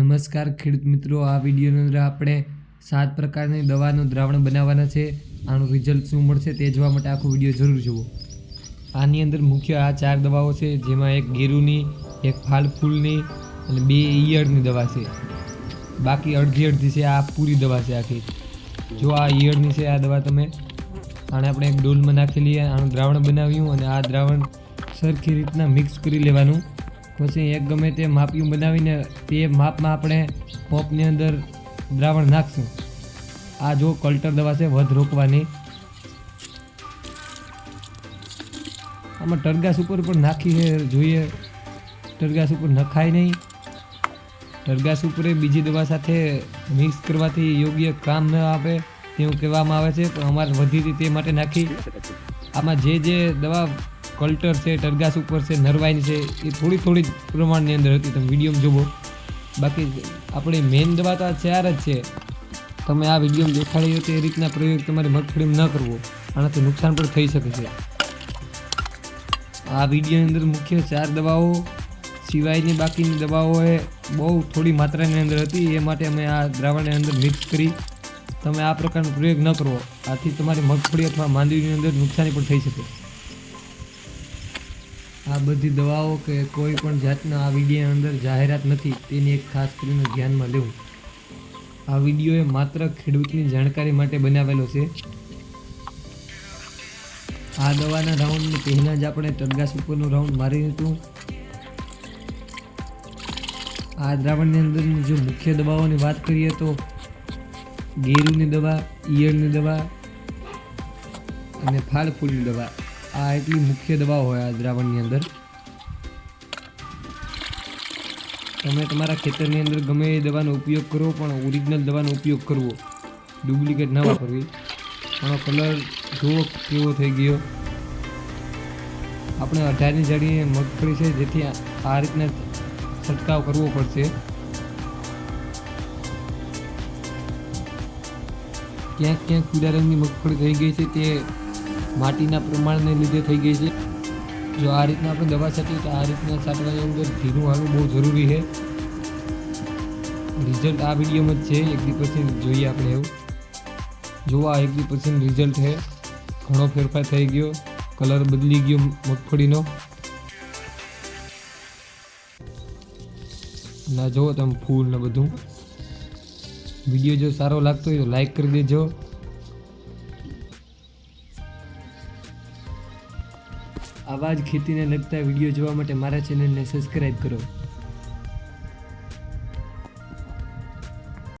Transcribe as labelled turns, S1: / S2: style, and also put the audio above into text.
S1: નમસ્કાર ખેડૂત મિત્રો, આ વિડીયોની અંદર આપણે સાત પ્રકારની દવાનું દ્રાવણ બનાવવાના છે. આનું રિઝલ્ટ શું મળશે તે જોવા માટે આખો વીડિયો જરૂર જુઓ. આની અંદર મુખ્ય આ ચાર દવાઓ છે, જેમાં એક ગેરુની, એક ફાલ ફૂલની અને બે ઈયળની દવા છે. બાકી અડધી અડધી છે, આ પૂરી દવા છે આખી. જો આ ઈયળની છે, આ દવા તમે આને આપણે એક ડોલમાં નાખી લઈએ, આનું દ્રાવણ બનાવ્યું અને આ દ્રાવણ સરખી રીતના મિક્સ કરી લેવાનું. પછી એક ગમે તે માપિયું બનાવીને તે માપમાં આપણે પોપની અંદર દ્રાવણ નાખશું. આ જો કલ્ટર દવા છે, વધ રોકવાની આમાં ટરગાસ ઉપર પણ નાખી જોઈએ. ટરગાસ ઉપર નખાય નહીં. ટરગાસ ઉપર બીજી દવા સાથે મિક્સ કરવાથી યોગ્ય કામ ન આપે તેવું કહેવામાં આવે છે, પણ અમારે વધી તે માટે નાખી. આમાં જે જે દવા કલ્ટર છે, ટરગાસ ઉપર છે નરવાઈન છે, એ થોડી થોડી પ્રમાણની અંદર હતી. તમે વિડીયોમાં જુઓ. બાકી આપણી મેઇન દવા તો આ ચાર જ છે. તમે આ વિડીયોમાં દેખાડી એ રીતના પ્રયોગ તમારે મગફળીમાં ન કરવો. આનાથી નુકસાન પણ થઈ શકે છે. આ વિડીયોની અંદર મુખ્ય ચાર દવાઓ, સિવાયની બાકીની દવાઓ એ બહુ થોડી માત્રાની અંદર હતી. એ માટે અમે આ દ્રાવણની અંદર મિક્સ કરી. તમે આ પ્રકારનો પ્રયોગ ન કરવો આથી તમારી મગફળી અથવા માંદવીની અંદર નુકસાની પણ થઈ શકે. આ બધી દવાઓ કે કોઈ પણ જાતના આ વિડીયોની અંદર જાહેરાત નથી, તેની એક ખાસ કરીને ધ્યાનમાં લેવું. આ વીડિયો એ માત્ર ખેડૂતની જાણકારી માટે બનાવેલો છે. આ દવાના રાઉન્ડની પહેલાં જ આપણે તડગાસ ઉપરનું રાઉન્ડ મારી હતું આ દ્રાવણની અંદરની જો મુખ્ય દવાઓની વાત કરીએ તો ગેરુની દવા, ઈયળની દવા અને ફાળ ફૂલની દવા. આ એટલી મુખ્ય દવાઓ હોય આ દ્રાવણની અંદર. તમે તમારા ખેતરની અંદર ગમે એ દવાનો ઉપયોગ કરો, પણ ઓરિજિનલ દવાનો ઉપયોગ કરવો. ડુપ્લિકેટ ના વાપરવી. આનો કલર જુઓ કેવો થઈ ગયો. આપણે અઢારની જાડીએ મગફળી છે, જેથી આ- રીતના છંટકાવ કરવો પડશે. ક્યાંક ક્યાંક પીળા રંગની મગફળી થઈ ગઈ છે, તે માટીના પ્રમાણને લીધે થઈ ગઈ છે. જો આ રીતના આપણે દવા છાંટીએ તો આ રીતના છાંટવાની અંદર ધીરું આવવું બહુ જરૂરી છે. રિઝલ્ટ આ વિડીયોમાં જ છે. દી પછી જોઈએ આપણે એવું. જો આ દી પછી રિઝલ્ટ છે, ઘણો ફેરફાર થઈ ગયો, કલર બદલી ગયો મગફળીનો. ના જુઓ તમે ફૂલ ને બધું. વીડિયો જો સારો લાગતો હોય તો લાઈક કરી દેજો. આવા જ ખેતીને લગતા વીડિયો જોવા માટે મારા ચેનલને સબસ્ક્રાઈબ કરો.